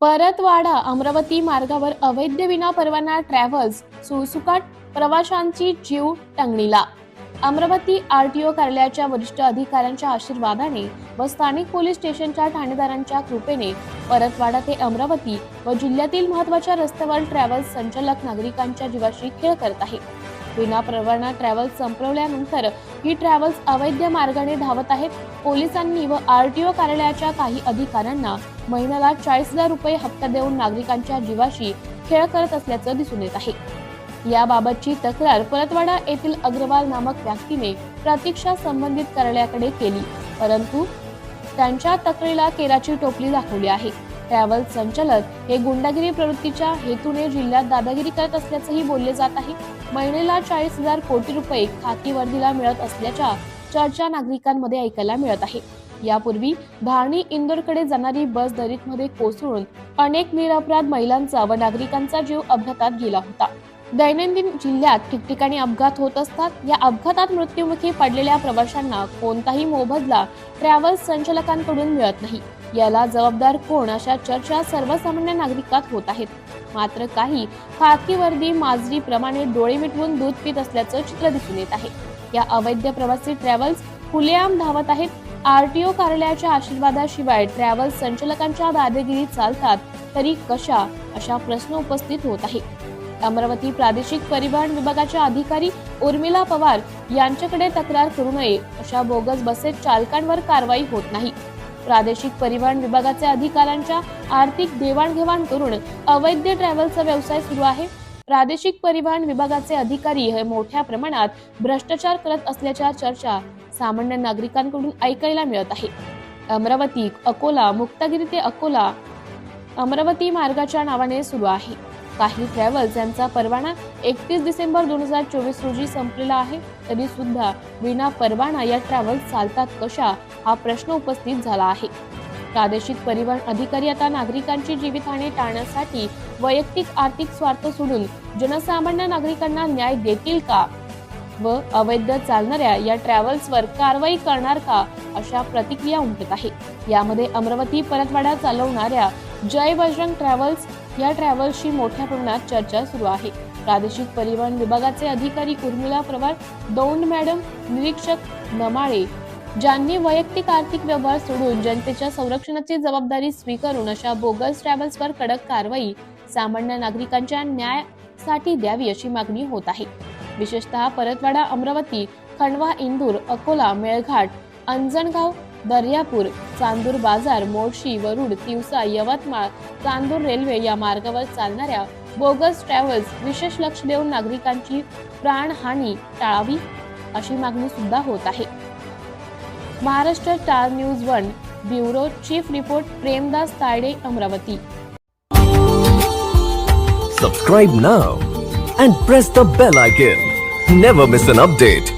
परतवाडा अमरावती मार्गावर अवैध विना परवाना ट्रॅव्हल्स सुळसुकाट प्रवाशांची जीव टंगणीला अमरावती आरटीओ कार्यालयाच्या वरिष्ठ अधिकाऱ्यांच्या आशीर्वादाने व स्थानिक पोलीस स्टेशनच्या ठाणेदारांच्या कृपेने परतवाडा ते अमरावती व जिल्ह्यातील महत्त्वाच्या रस्त्यावर ट्रॅव्हल्स संचालक नागरिकांच्या जीवाशी खेळ करत आहे. विना परवाना ट्रॅव्हल्स संपवल्यानंतर ही ट्रॅव्हल्स अवैध मार्गाने धावत आहेत. पोलिसांनी व आरटीओ कार्यालयाच्या काही अधिकाऱ्यांना महिन्याला चाळीस हजार रुपये हप्ता देऊन नागरिकांच्या जीवाशी खेळ करत असल्याचं दिसून येत आहे. याबाबतची तक्रार परतवाडा येथील अग्रवाल नामक व्यक्तीने प्रतीक्षा संबंधित कार्यालयाकडे केली परंतु त्यांच्या तक्रारीला केराची टोपली दाखवली आहे. ट्रॅव्हल संचालक हे गुंडागिरी प्रवृत्तीच्या हेतूने जिल्ह्यात दादागिरी करत असल्याचंही बोलले जात आहे. महिन्याला चाळीस हजार कोटी रुपये खाकी वर्दीला मिळत असल्याच्या चर्चा नागरिकांमध्ये ऐकायला मिळत आहे. यापूर्वी धारणी इंदोरकडे जाणारी बस दरीतमध्ये कोसळून अनेक निरपराध महिलांचा व नागरिकांचा जीव अपघातात गेला होता. दैनंदिन जिल्ह्यात ठिकठिकाणी अपघात होत असतात. या अपघातात मृत्युमुखी पडलेल्या प्रवाशांना कोणताही मोबदला ट्रॅव्हल्स संचालकांकडून मिळत नाही. याला जबाबदार कोण अशा चर्चा सर्वसामान्य नागरिकात होत आहेत? मात्र काही खाकी वर्दी माजरी प्रमाणे डोळे मिटवून दूध पित असल्याचं चित्र दिसून येत आहे. या अवैध प्रवासी ट्रॅव्हल्स खुलेआम धावत आहेत. आरटीओ कार्यालयाच्या आशीर्वादाशिवाय ट्रॅव्हल्स संचालकांच्या दादेगिरी चालतात तरी कशा अशा प्रश्न उपस्थित होत आहे? अमरावती प्रादेशिक परिवहन विभागाच्या अधिकारी उर्मिला पवार यांच्याकडे तक्रार करू नये अशा बोगस बसेस चालकांवर कारवाई होत नाही. प्रादेशिक परिवहन विभागाच्या अधिकाऱ्यांच्या आर्थिक देवाणघेवाण करून अवैध ट्रॅव्हलचा व्यवसाय सुरू आहे. प्रादेशिक परिवहन विभागाचे अधिकारी हे मोठ्या प्रमाणात भ्रष्टाचार करत असल्याच्या चर्चा सामान्य नागरिकांकडून ऐकायला मिळत आहे. अमरावती अकोला मुक्तागिरी ते अकोला अमरावती मार्गाच्या नावाने सुरू आहे. काही ट्रॅव्हल्स यांचा परवाना एकतीस डिसेंबर दोन हजार चोवीस रोजी संपलेला आहे तरी सुद्धा विना परवाना या ट्रॅव्हल्स चालतात कशा हा प्रश्न उपस्थित झाला आहे. प्रादेशिक परिवहन अधिकारी आता नागरिकांची जीवितहानी टाळण्यासाठी वैयक्तिक आर्थिक स्वार्थ सोडून जनसामान्य नागरिकांना न्याय देतील का? व अवैध चालणाऱ्या या ट्रॅव्हल्सवर कारवाई करणार का? अशा प्रतिक्रिया उमटत आहे. यामध्ये अमरावती परतवाडा चालवणाऱ्या जय बजरंग ट्रॅव्हल्स या ट्रॅव्हल्सची मोठ्या प्रमाणात चर्चा सुरू आहे. प्रादेशिक परिवहन विभागाचे अधिकारी उर्मिला प्रवार दौंड मॅडम निरीक्षक नमाळे ज्यांनी वैयक्तिक आर्थिक व्यवहार सोडून जनतेच्या संरक्षणाची जबाबदारी स्वीकारून अशा बोगस ट्रॅव्हल्सवर कडक कारवाई सामान्य नागरिकांच्या न्यायासाठी द्यावी अशी मागणी होत आहे. विशेषतः परतवाडा अमरावती खंडवा इंदूर अकोला मेळघाट अंजणगाव दर्यापूर चांदूर बाजार मोर्शी वरुड तिवसा यवतमाळ चांदूर रेल्वे या मार्गावर चालणाऱ्या बोगस ट्रॅव्हल्स विशेष लक्ष देऊन नागरिकांची प्राणहानी टाळावी अशी मागणी सुद्धा होत आहे. Maharashtra star news one bureau chief report Premdas Tayde Amravati. Subscribe now and press the bell icon never miss an update